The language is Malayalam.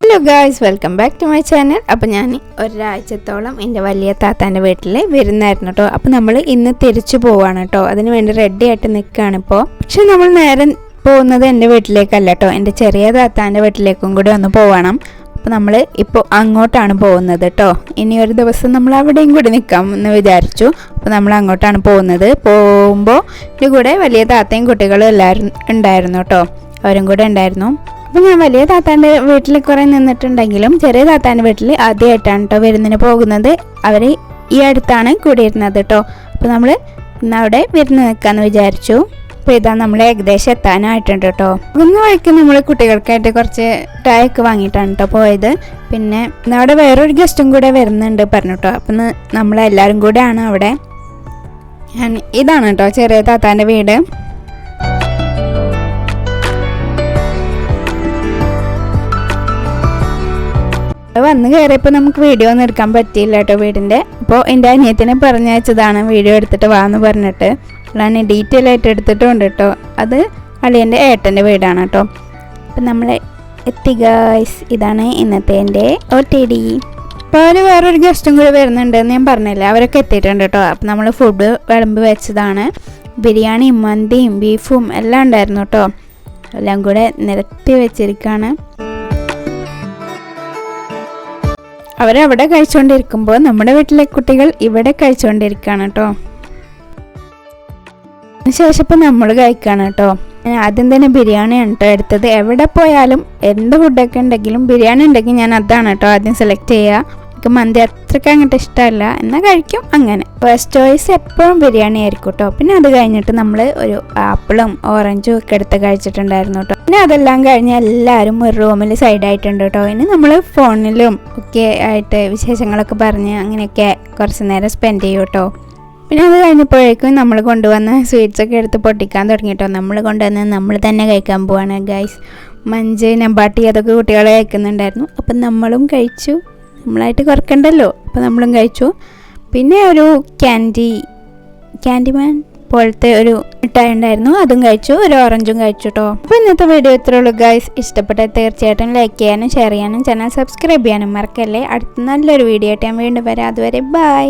Hello guys welcome back to my channel അപ്പോൾ ഞാൻ ഒരാഴ്ചത്തോളം എന്റെ വലിയ താത്താന്റെ വീട്ടിൽ വരുന്നായിരുന്നു കേട്ടോ അപ്പോൾ നമ്മൾ ഇന്ന് തിരിച്ചു പോവാണ് കേട്ടോ അതിന് വേണ്ടി റെഡി ആയിട്ട് നിൽക്കുകയാണ് ഇപ്പോൾ പക്ഷെ നമ്മൾ നേരെ പോകുന്നത് എന്റെ വീട്ടിലേക്കല്ല കേട്ടോ എന്റെ ചെറിയ താത്താന്റെ വീട്ടിലേക്കും കൂടി ഒന്ന് പോവണം. അപ്പോൾ നമ്മൾ ഇപ്പോൾ അങ്ങോട്ടാണ് പോകുന്നത് കേട്ടോ ഇനി ഒരു ദിവസം നമ്മൾ അവിടെയും കൂടി നിൽക്കാം എന്ന് വിചാരിച്ചു. അപ്പോൾ നമ്മൾ അങ്ങോട്ടാണ് പോകുന്നത്. പോകുമ്പോൾ ഇതിന്റെ കൂടെ വലിയ താത്തയും കുട്ടികളും എല്ലാവരും ഉണ്ടായിരുന്നു കേട്ടോ അവരും കൂടെ ഉണ്ടായിരുന്നു. അപ്പോൾ ഞാൻ വലിയ താത്താന്റെ വീട്ടിൽ കുറേ നിന്നിട്ടുണ്ടെങ്കിലും ചെറിയ താത്താന്റെ വീട്ടിൽ ആദ്യമായിട്ടാണ് കേട്ടോ വിരുന്നിന് പോകുന്നത്. അവർ ഈ അടുത്താണ് കൂടിയിരുന്നത് കേട്ടോ അപ്പോൾ നമ്മൾ ഇന്ന് അവിടെ വിരുന്ന് നിൽക്കാമെന്ന് വിചാരിച്ചു. അപ്പോൾ ഇതാ നമ്മൾ ഏകദേശം എത്താനായിട്ടുണ്ട് കേട്ടോ ഒന്ന് വഴിക്ക് നമ്മൾ കുട്ടികൾക്കായിട്ട് കുറച്ച് ടായൊക്കെ വാങ്ങിയിട്ടാണ് കേട്ടോ പോയത്. പിന്നെ അവിടെ വേറൊരു ഗസ്റ്റും കൂടെ വരുന്നുണ്ട് പറഞ്ഞു കേട്ടോ അപ്പം നമ്മളെല്ലാവരും കൂടെയാണ് അവിടെ. ഞാൻ ഇതാണ് കേട്ടോ ചെറിയ താത്താന്റെ വീട്. വന്ന് കയറിയപ്പോൾ നമുക്ക് വീഡിയോ ഒന്നും എടുക്കാൻ പറ്റിയില്ല കേട്ടോ വീടിന്റെ അപ്പോൾ എന്റെ അനിയത്തിനെ പറഞ്ഞയച്ചതാണ് വീഡിയോ എടുത്തിട്ട് വാന്ന് പറഞ്ഞിട്ട്. അതാണ് ഡീറ്റെയിൽ ആയിട്ട് എടുത്തിട്ടുണ്ട് കേട്ടോ അത് അളിയന്റെ ഏട്ടന്റെ വീടാണ് കേട്ടോ അപ്പം നമ്മൾ എത്തി ഇതാണ് ഇന്നത്തെ എന്റെ ഒ ടി ഡി അപ്പോൾ അവർ വേറൊരു ഗസ്റ്റും കൂടി വരുന്നുണ്ടെന്ന് ഞാൻ പറഞ്ഞില്ല? അവരൊക്കെ എത്തിയിട്ടുണ്ട് കേട്ടോ അപ്പം നമ്മൾ ഫുഡ് വിളമ്പ് വെച്ചതാണ്. ബിരിയാണിയും മന്തിയും ബീഫും എല്ലാം ഉണ്ടായിരുന്നു കേട്ടോ എല്ലാം കൂടെ നിരത്തി വെച്ചിരിക്കുകയാണ് അവരവിടെ കഴിച്ചുകൊണ്ടിരിക്കുമ്പോൾ നമ്മുടെ വീട്ടിലെ കുട്ടികൾ ഇവിടെ കഴിച്ചുകൊണ്ടിരിക്കുകയാണ് കേട്ടോ. അതിനുശേഷം ഇപ്പം നമ്മൾ കഴിക്കുകയാണ് കേട്ടോ. ഞാൻ ആദ്യം തന്നെ ബിരിയാണിയാണ് കേട്ടോ എടുത്തത്. എവിടെ പോയാലും എന്ത് ഫുഡൊക്കെ ഉണ്ടെങ്കിലും ബിരിയാണി ഉണ്ടെങ്കിൽ ഞാൻ അതാണ് കേട്ടോ ആദ്യം സെലക്ട് ചെയ്യുക. എനിക്ക് മന്തി അത്രയ്ക്ക് അങ്ങോട്ട് ഇഷ്ടമല്ല. എന്നാൽ കഴിക്കും അങ്ങനെ. ഫസ്റ്റ് ചോയ്സ് എപ്പോഴും ബിരിയാണി ആയിരിക്കും കേട്ടോ പിന്നെ അത് കഴിഞ്ഞിട്ട് നമ്മൾ ഒരു ആപ്പിളും ഓറഞ്ചും ഒക്കെ എടുത്ത് കഴിച്ചിട്ടുണ്ടായിരുന്നു കേട്ടോ പിന്നെ അതെല്ലാം കഴിഞ്ഞ് എല്ലാവരും ഒരു റൂമിൽ സൈഡായിട്ടുണ്ട് കേട്ടോ ഇനി നമ്മൾ ഫോണിലും ഒക്കെ ആയിട്ട് വിശേഷങ്ങളൊക്കെ പറഞ്ഞ് അങ്ങനെയൊക്കെ കുറച്ച് നേരം സ്പെൻഡ് ചെയ്യും കേട്ടോ പിന്നെ അത് കഴിഞ്ഞപ്പോഴേക്കും നമ്മൾ കൊണ്ടുവന്ന സ്വീറ്റ്സ് ഒക്കെ എടുത്ത് പൊട്ടിക്കാൻ തുടങ്ങി തുടങ്ങിയിട്ടോ നമ്മൾ കൊണ്ടുവന്ന് നമ്മൾ തന്നെ കഴിക്കാൻ പോവാണ് ഗൈസ് മഞ്ച് നമ്പാട്ടി അതൊക്കെ കുട്ടികളെ കഴിക്കുന്നുണ്ടായിരുന്നു. അപ്പം നമ്മളും കഴിച്ചു. നമ്മളായിട്ട് കുറക്കണ്ടല്ലോ? അപ്പം നമ്മളും കഴിച്ചു. പിന്നെ ഒരു ക്യാൻഡി ക്യാൻഡിമാൻ പോലത്തെ ഒരു മിഠായി ഉണ്ടായിരുന്നു. അതും കഴിച്ചു. ഒരു ഓറഞ്ചും കഴിച്ചു കേട്ടോ അപ്പോൾ ഇന്നത്തെ വീഡിയോ ഇത്രേ ഉള്ളൂ ഗൈസ് ഇഷ്ടപ്പെട്ടാൽ തീർച്ചയായിട്ടും ലൈക്ക് ചെയ്യാനും ഷെയർ ചെയ്യാനും ചാനൽ സബ്സ്ക്രൈബ് ചെയ്യാനും മറക്കല്ലേ? അടുത്ത നല്ലൊരു വീഡിയോ ആയിട്ട് ഞാൻ വീണ്ടും വരാം. അതുവരെ ബൈ